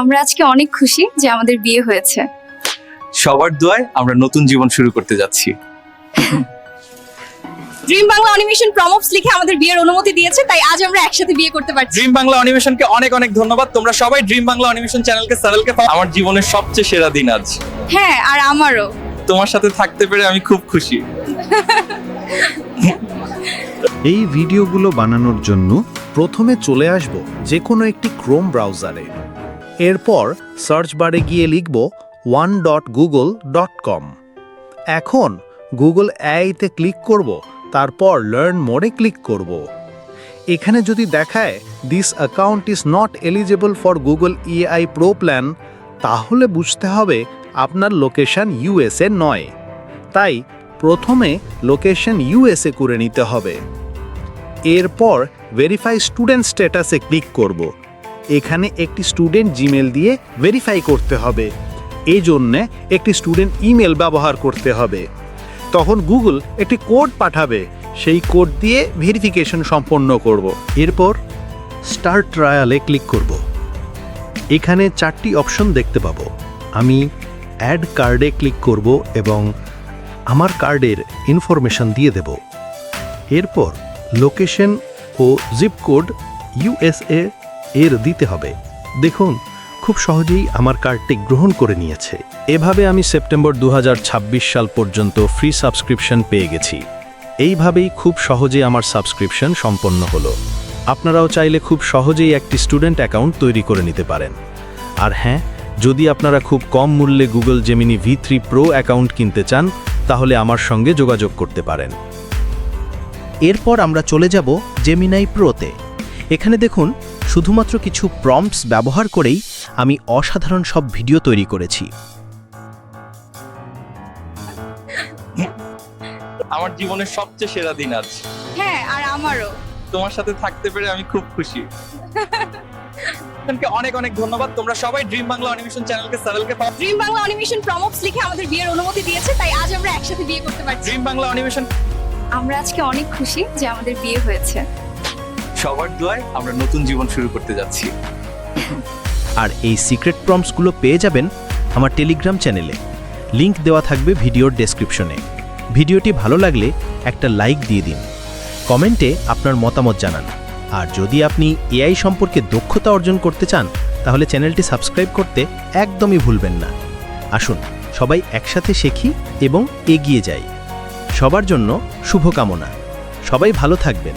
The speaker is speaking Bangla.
আমরা আজকে অনেক খুশি যে আমাদের বিয়ে হয়েছে। সবার দোয়ায় আমরা নতুন জীবন শুরু করতে যাচ্ছি। ড্রিম বাংলা অ্যানিমেশন প্রমপস লিখে আমাদের বিয়ের অনুমতি দিয়েছে তাই আজ আমরা একসাথে বিয়ে করতে পারছি। ড্রিম বাংলা অ্যানিমেশনকে অনেক অনেক ধন্যবাদ। তোমরা সবাই ড্রিম বাংলা অ্যানিমেশন চ্যানেলকে চ্যানেলকে আমার জীবনের সবচেয়ে সেরা দিন আজ। হ্যাঁ আর আমারও। তোমার সাথে থাকতে পেরে আমি খুব খুশি। এই ভিডিওগুলো বানানোর জন্য প্রথমে চলে আসব যে কোনো একটি ক্রোম ব্রাউজারে এরপর সার্চ বারে গিয়ে লিখব one dot Google dot com এখন গুগল অ্যাইতে ক্লিক করব, তারপর লার্ন মোডে ক্লিক করব। এখানে যদি দেখায় this account is not eligible for Google AI pro plan তাহলে বুঝতে হবে আপনার লোকেশন ইউএসএ নয়। তাই প্রথমে লোকেশন ইউএসএ করে নিতে হবে। এরপর ভেরিফাই স্টুডেন্ট স্ট্যাটাসে ক্লিক করব। এখানে একটি স্টুডেন্ট জিমেল দিয়ে ভেরিফাই করতে হবে। এই জন্যে একটি স্টুডেন্ট ইমেল ব্যবহার করতে হবে। তখন গুগল একটি কোড পাঠাবে। সেই কোড দিয়ে ভেরিফিকেশন সম্পন্ন করব। এরপর স্টার্ট ট্রায়ালে ক্লিক করব। এখানে চারটি অপশন দেখতে পাবো। আমি অ্যাড কার্ডে ক্লিক করব এবং আমার কার্ডের ইনফরমেশন দিয়ে দেব। এরপর লোকেশন ও জিপ কোড ইউএসএ এর দিতে হবে। দেখুন, খুব সহজেই আমার কার্ডটি গ্রহণ করে নিয়েছে। এভাবে আমি সেপ্টেম্বর দু হাজার ছাব্বিশ সাল পর্যন্ত ফ্রি সাবস্ক্রিপশন পেয়ে গেছি। এইভাবেই খুব সহজে আমার সাবস্ক্রিপশন সম্পন্ন হলো। আপনারাও চাইলে খুব সহজেই একটি স্টুডেন্ট অ্যাকাউন্ট তৈরি করে নিতে পারেন। আর হ্যাঁ যদি আপনারা খুব কম মূল্যে Google Gemini V three pro account কিনতে চান, তাহলে আমার সঙ্গে যোগাযোগ করতে পারেন। এরপর আমরা চলে যাব জেমিনাই প্রোতে এখানে দেখুন শুধুমাত্র কিছু প্রম্পটস ব্যবহার করেই আমি অসাধারণ সব ভিডিও তৈরি করেছি। আমার জীবনের সবচেয়ে সেরা দিন আজ। হ্যাঁ আর আমারও। তোমার সাথে থাকতে পেরে আমি খুব খুশি। তোমাকে অনেক অনেক ধন্যবাদ। তোমরা সবাই ড্রিম বাংলা অ্যানিমেশন চ্যানেলকে চ্যানেলকে ড্রিম বাংলা অ্যানিমেশন প্রমপস লিখে আমাদের বিয়ের অনুমতি দিয়েছে তাই আজ আমরা একসাথে বিয়ে করতে পারছি। ড্রিম বাংলা অ্যানিমেশন আমরা আজকে অনেক খুশি যে আমাদের বিয়ে হয়েছে। সবার দোয়ায় আমরা নতুন জীবন শুরু করতে যাচ্ছি। আর এই সিক্রেট প্রম্পটসগুলো পেয়ে যাবেন আমার টেলিগ্রাম চ্যানেলে লিংক দেওয়া থাকবে ভিডিওর ডেসক্রিপশনে ভিডিওটি ভালো লাগলে একটা লাইক দিয়ে দিন। কমেন্টে আপনার মতামত জানান। আর যদি আপনি এআই সম্পর্কে দক্ষতা অর্জন করতে চান, তাহলে চ্যানেলটি সাবস্ক্রাইব করতে একদমই ভুলবেন না। আসুন, সবাই একসাথে শেখি এবং এগিয়ে যাই। সবার জন্য শুভকামনা। সবাই ভালো থাকবেন।